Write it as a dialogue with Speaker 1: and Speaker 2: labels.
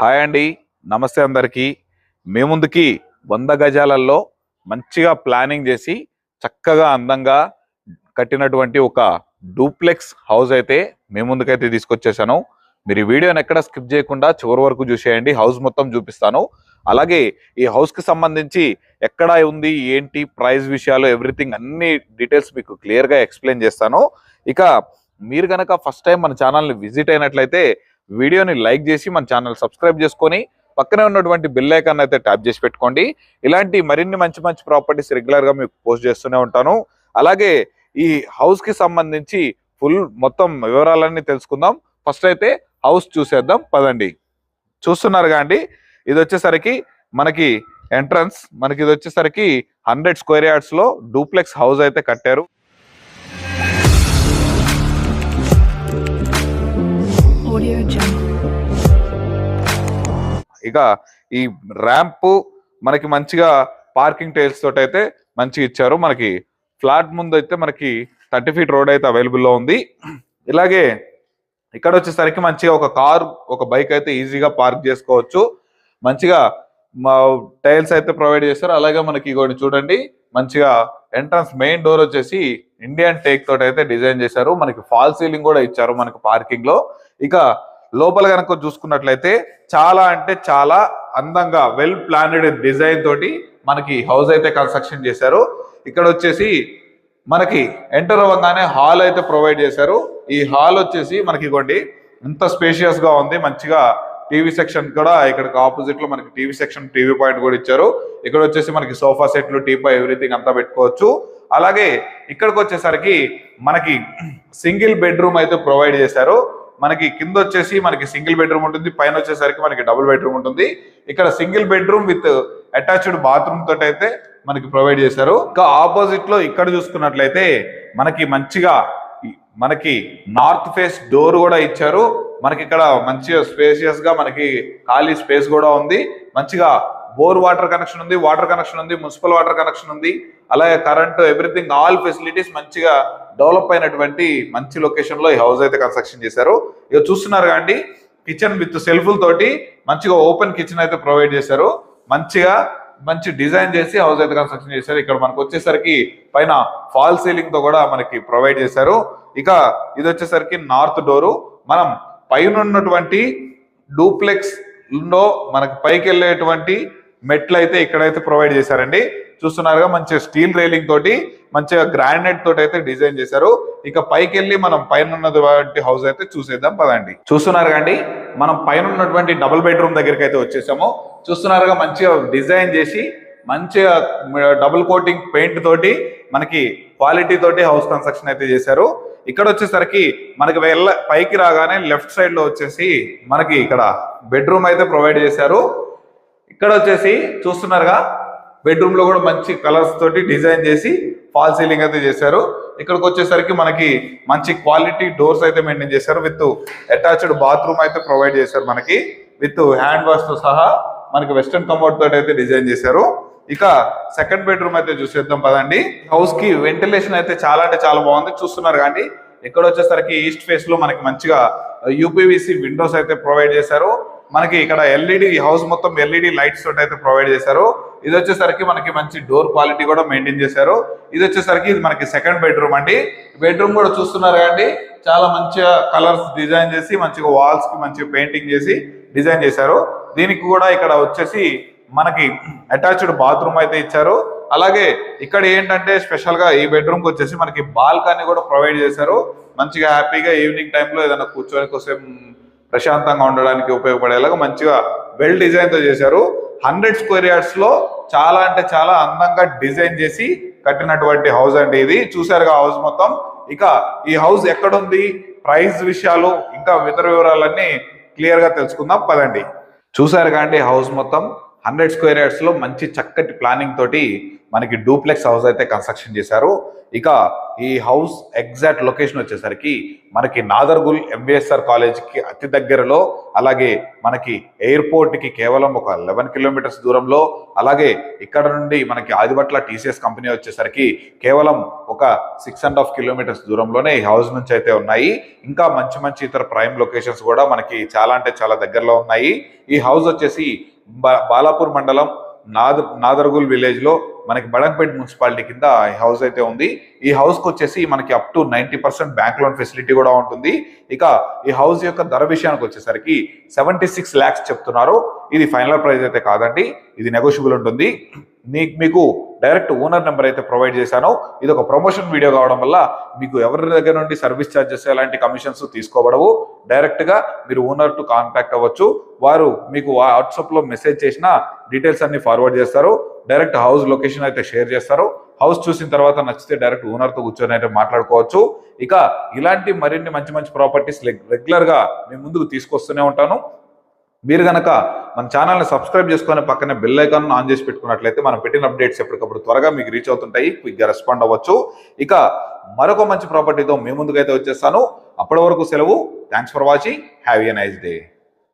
Speaker 1: Hi అండి. నమస్తే అందరికీ. మీ ముందుకి వంద గజాలలో మంచిగా ప్లానింగ్ చేసి చక్కగా అందంగా కట్టినటువంటి ఒక డూప్లెక్స్ హౌస్ అయితే మీ ముందుకైతే తీసుకొచ్చేసాను. మీరు ఈ వీడియోని ఎక్కడ స్కిప్ చేయకుండా చివరి వరకు చూసేయండి. హౌస్ మొత్తం చూపిస్తాను. అలాగే ఈ హౌస్కి సంబంధించి ఎక్కడ ఉంది ఏంటి ప్రైస్ విషయాలు ఎవ్రీథింగ్ అన్ని డీటెయిల్స్ మీకు క్లియర్గా ఎక్స్ప్లెయిన్ చేస్తాను. ఇక మీరు గనక ఫస్ట్ టైం మన ఛానల్ని విజిట్ అయినట్లయితే వీడియోని లైక్ చేసి మన ఛానల్ సబ్స్క్రైబ్ చేసుకొని పక్కనే ఉన్నటువంటి బిల్ ఐకాన్ అయితే ట్యాప్ చేసి పెట్టుకోండి. ఇలాంటి మరిన్ని మంచి మంచి ప్రాపర్టీస్ రెగ్యులర్గా మీకు పోస్ట్ చేస్తూనే ఉంటాను. అలాగే ఈ హౌస్కి సంబంధించి ఫుల్ మొత్తం వివరాలన్నీ తెలుసుకుందాం. ఫస్ట్ అయితే హౌస్ చూసేద్దాం. పదండి. చూస్తున్నారు కాండి ఇది వచ్చేసరికి మనకి ఎంట్రన్స్ మనకి ఇది వచ్చేసరికి హండ్రెడ్ స్క్వేర్ యార్డ్స్లో డూప్లెక్స్ హౌస్ అయితే కట్టారు. ఇక ఈ ర్యాంప్ మనకి మంచిగా పార్కింగ్ టైల్స్ తోటి అయితే మంచిగా ఇచ్చారు. మనకి ఫ్లాట్ ముందు అయితే మనకి థర్టీ ఫీట్ రోడ్ అయితే అవైలబుల్లో ఉంది. ఇలాగే ఇక్కడ వచ్చేసరికి మంచిగా ఒక కార్ ఒక బైక్ అయితే ఈజీగా పార్క్ చేసుకోవచ్చు. మంచిగా టైల్స్ అయితే ప్రొవైడ్ చేస్తారు అలాగే మనకి ఇగోటి చూడండి మంచిగా ఎంట్రన్స్ మెయిన్ డోర్ వచ్చేసి ఇండియన్ టేక్ తోటి అయితే డిజైన్ చేశారు. మనకి ఫాల్ సీలింగ్ కూడా ఇచ్చారు మనకి పార్కింగ్లో ఇక లోపల కనుక చూసుకున్నట్లయితే చాలా అంటే చాలా అందంగా వెల్ ప్లానెడ్ డిజైన్ తోటి మనకి హౌస్ అయితే కన్స్ట్రక్షన్ చేశారు. ఇక్కడ వచ్చేసి మనకి ఎంటర్ అవ్వగానే హాల్ అయితే ప్రొవైడ్ చేశారు. ఈ హాల్ వచ్చేసి మనకి ఇవ్వండి ఎంత స్పేషియస్గా ఉంది. మంచిగా టీవీ సెక్షన్ కూడా ఇక్కడికి ఆపోజిట్లో మనకి టీవీ సెక్షన్ టీవీ పాయింట్ కూడా ఇచ్చారు. ఇక్కడ వచ్చేసి మనకి సోఫా సెట్లు టీపా ఎవ్రీథింగ్ అంతా పెట్టుకోవచ్చు. అలాగే ఇక్కడికి వచ్చేసరికి మనకి సింగిల్ బెడ్రూమ్ అయితే ప్రొవైడ్ చేశారు. మనకి కింద వచ్చేసి మనకి సింగిల్ బెడ్రూమ్ ఉంటుంది పైన వచ్చేసరికి మనకి డబుల్ బెడ్రూమ్ ఉంటుంది. ఇక్కడ single bedroom with attached bathroom తోటి అయితే మనకి ప్రొవైడ్ చేశారు. ఇంకా ఆపోజిట్లో ఇక్కడ చూసుకున్నట్లయితే మనకి మంచిగా మనకి నార్త్ ఫేస్ డోర్ కూడా ఇచ్చారు. మనకి ఇక్కడ మంచిగా స్పేసియస్గా మనకి ఖాళీ స్పేస్ కూడా ఉంది. మంచిగా బోర్ వాటర్ కనెక్షన్ ఉంది వాటర్ కనెక్షన్ ఉంది మున్సిపల్ వాటర్ కనెక్షన్ ఉంది. అలాగే కరెంట్ ఎవ్రీథింగ్ ఆల్ ఫెసిలిటీస్ మంచిగా డెవలప్ అయినటువంటి మంచి లొకేషన్లో ఈ హౌస్ అయితే కన్స్ట్రక్షన్ చేశారు. ఇక చూస్తున్నారు కాండి కిచెన్ విత్ సెల్ఫుల్ తోటి మంచిగా ఓపెన్ కిచెన్ అయితే ప్రొవైడ్ చేశారు. మంచిగా మంచి డిజైన్ చేసి హౌస్ అయితే కన్స్ట్రక్షన్ చేశారు. ఇక్కడ మనకు వచ్చేసరికి పైన ఫాల్ సీలింగ్తో కూడా మనకి ప్రొవైడ్ చేశారు. ఇక ఇది వచ్చేసరికి నార్త్ డోరు మనం పైన ఉన్నటువంటి డూప్లెక్స్లో మనకి పైకి వెళ్ళేటువంటి మెట్లు అయితే ఇక్కడైతే ప్రొవైడ్ చేశారండి. చూస్తున్నారుగా మంచిగా స్టీల్ రైలింగ్ తోటి మంచిగా గ్రానైట్ తోటి అయితే డిజైన్ చేశారు. ఇక పైకి వెళ్ళి మనం పైన ఉన్నటువంటి హౌస్ అయితే చూసేద్దాం పదండి. చూస్తున్నారు కండి మనం పైన ఉన్నటువంటి డబుల్ బెడ్రూమ్ దగ్గరికి అయితే వచ్చేసాము. చూస్తున్నారుగా మంచిగా డిజైన్ చేసి మంచిగా డబుల్ కోటింగ్ పెయింట్ తోటి మనకి క్వాలిటీ తోటి హౌస్ కన్స్ట్రక్షన్ అయితే చేశారు. ఇక్కడ వచ్చేసరికి మనకి వెళ్ళ పైకి రాగానే లెఫ్ట్ సైడ్లో వచ్చేసి మనకి ఇక్కడ బెడ్రూమ్ అయితే ప్రొవైడ్ చేశారు. ఇక్కడ వచ్చేసి చూస్తున్నారుగా బెడ్రూమ్లో కూడా మంచి కలర్స్ తోటి డిజైన్ చేసి ఫాల్ సీలింగ్ అయితే చేశారు. ఇక్కడికి వచ్చేసరికి మనకి మంచి క్వాలిటీ డోర్స్ అయితే మెయింటైన్ చేశారు. విత్ అటాచ్డ్ బాత్రూమ్ అయితే ప్రొవైడ్ చేశారు మనకి. విత్ హ్యాండ్ వాష్తో సహా మనకి వెస్టర్న్ కంఫర్ట్ తోటి అయితే డిజైన్ చేశారు. ఇక సెకండ్ బెడ్రూమ్ అయితే చూసేద్దాం పదండి. హౌస్కి వెంటిలేషన్ అయితే చాలా అంటే చాలా బాగుంది. చూస్తున్నారు కానీ ఇక్కడ వచ్చేసరికి ఈస్ట్ ఫేస్లో మనకి మంచిగా uh, యూపీవీసీ విండోస్ అయితే ప్రొవైడ్ చేశారు. మనకి ఇక్కడ ఎల్ఈడి హౌస్ మొత్తం ఎల్ఈడి లైట్స్ తోటి అయితే ప్రొవైడ్ చేశారు. ఇది వచ్చేసరికి మనకి మంచి డోర్ క్వాలిటీ కూడా మెయింటైన్ చేశారు. ఇది వచ్చేసరికి ఇది మనకి సెకండ్ బెడ్రూమ్ అండి. బెడ్రూమ్ కూడా చూస్తున్నారు కండి చాలా మంచిగా కలర్స్ డిజైన్ చేసి మంచిగా వాల్స్కి మంచిగా పెయింటింగ్ చేసి డిజైన్ చేశారు. దీనికి కూడా ఇక్కడ వచ్చేసి మనకి అటాచ్డ్ బాత్రూమ్ అయితే ఇచ్చారు. అలాగే ఇక్కడ ఏంటంటే స్పెషల్గా ఈ బెడ్రూమ్కి వచ్చేసి మనకి బాల్కనీ కూడా ప్రొవైడ్ చేశారు. మంచిగా హ్యాపీగా ఈవినింగ్ టైంలో ఏదైనా కూర్చొని కోసం ప్రశాంతంగా ఉండడానికి ఉపయోగపడేలాగా మంచిగా వెల్ డిజైన్తో చేశారు. హండ్రెడ్ స్క్వేర్ యార్డ్స్లో చాలా అంటే చాలా అందంగా డిజైన్ చేసి కట్టినటువంటి హౌస్ అండి ఇది. చూసారుగా హౌస్ మొత్తం. ఇక ఈ హౌస్ ఎక్కడుంది? ప్రైస్ విషయాలు ఇంకా ఇతర వివరాలన్నీ క్లియర్గా తెలుసుకుందాం. పదండి. చూసారుగా అండి హౌస్ మొత్తం. హండ్రెడ్ స్క్వేర్ యార్డ్స్లో మంచి చక్కటి ప్లానింగ్ తోటి మనకి డూప్లెక్స్ హౌస్ అయితే కన్స్ట్రక్షన్ చేశారు. ఇక ఈ హౌస్ ఎగ్జాక్ట్ లొకేషన్ వచ్చేసరికి మనకి నాదర్గుల్ ఎంబీఎస్ఆర్ కాలేజ్కి అతి దగ్గరలో అలాగే మనకి ఎయిర్పోర్ట్కి కేవలం ఒక లెవెన్ కిలోమీటర్స్ దూరంలో అలాగే ఇక్కడ నుండి మనకి ఆదిబట్ల టీసీఎస్ కంపెనీ వచ్చేసరికి కేవలం ఒక సిక్స్ అండ్ హాఫ్ కిలోమీటర్స్ దూరంలోనే ఈ హౌస్ నుంచి అయితే ఉన్నాయి. ఇంకా మంచి మంచి ఇతర ప్రైమ్ లొకేషన్స్ కూడా మనకి చాలా అంటే చాలా దగ్గరలో ఉన్నాయి. ఈ హౌస్ వచ్చేసి బా- బాలాపూర్ మండలం నాద నాదర్గుల్ విలేజ్లో మనకి బడంపేట్ మున్సిపాలిటీ కింద ఈ హౌస్ అయితే ఉంది. ఈ హౌస్కి వచ్చేసి మనకి up to ninety percent bank loan facility కూడా ఉంటుంది. ఇక ఈ హౌస్ యొక్క ధర విషయానికి వచ్చేసరికి సెవెంటీ సిక్స్ ల్యాక్స్ చెప్తున్నారు. ఇది ఫైనల్ ప్రైస్ అయితే కాదండి. ఇది నెగోషియబుల్ ఉంటుంది. మీకు డైరెక్ట్ ఓనర్ నెంబర్ అయితే ప్రొవైడ్ చేశాను. ఇది ఒక ప్రమోషన్ వీడియో కావడం వల్ల మీకు ఎవరి దగ్గర నుండి సర్వీస్ ఛార్జెస్ ఎలాంటి కమిషన్స్ తీసుకోబడవు. డైరెక్ట్గా మీరు ఓనర్ టు కాంటాక్ట్ అవ్వచ్చు. వారు మీకు వాట్సాప్లో మెసేజ్ చేసిన డీటెయిల్స్ అన్ని ఫార్వర్డ్ చేస్తారు. డైరెక్ట్ హౌస్ లొకేషన్ అయితే షేర్ చేస్తారు. హౌస్ చూసిన తర్వాత నచ్చితే డైరెక్ట్ ఓనర్తో కూర్చొని అయితే మాట్లాడుకోవచ్చు. ఇక ఇలాంటి మరిన్ని మంచి మంచి ప్రాపర్టీస్ రెగ్యులర్గా మీ ముందుకు తీసుకొస్తూనే ఉంటాను. మీరు గనక మన ఛానల్ని సబ్స్క్రైబ్ చేసుకొని పక్కనే బెల్ ఐకాన్ ఆన్ చేసి పెట్టుకున్నట్లయితే మనం పెట్టిన అప్డేట్స్ ఎప్పటికప్పుడు త్వరగా మీకు రీచ్ అవుతుంటాయి. క్విక్గా రెస్పాండ్ అవ్వచ్చు. ఇక మరొక మంచి ప్రాపర్టీతో మీ ముందుకైతే వచ్చేస్తాను. అప్పటి వరకు సెలవు. Thanks for watching have a nice day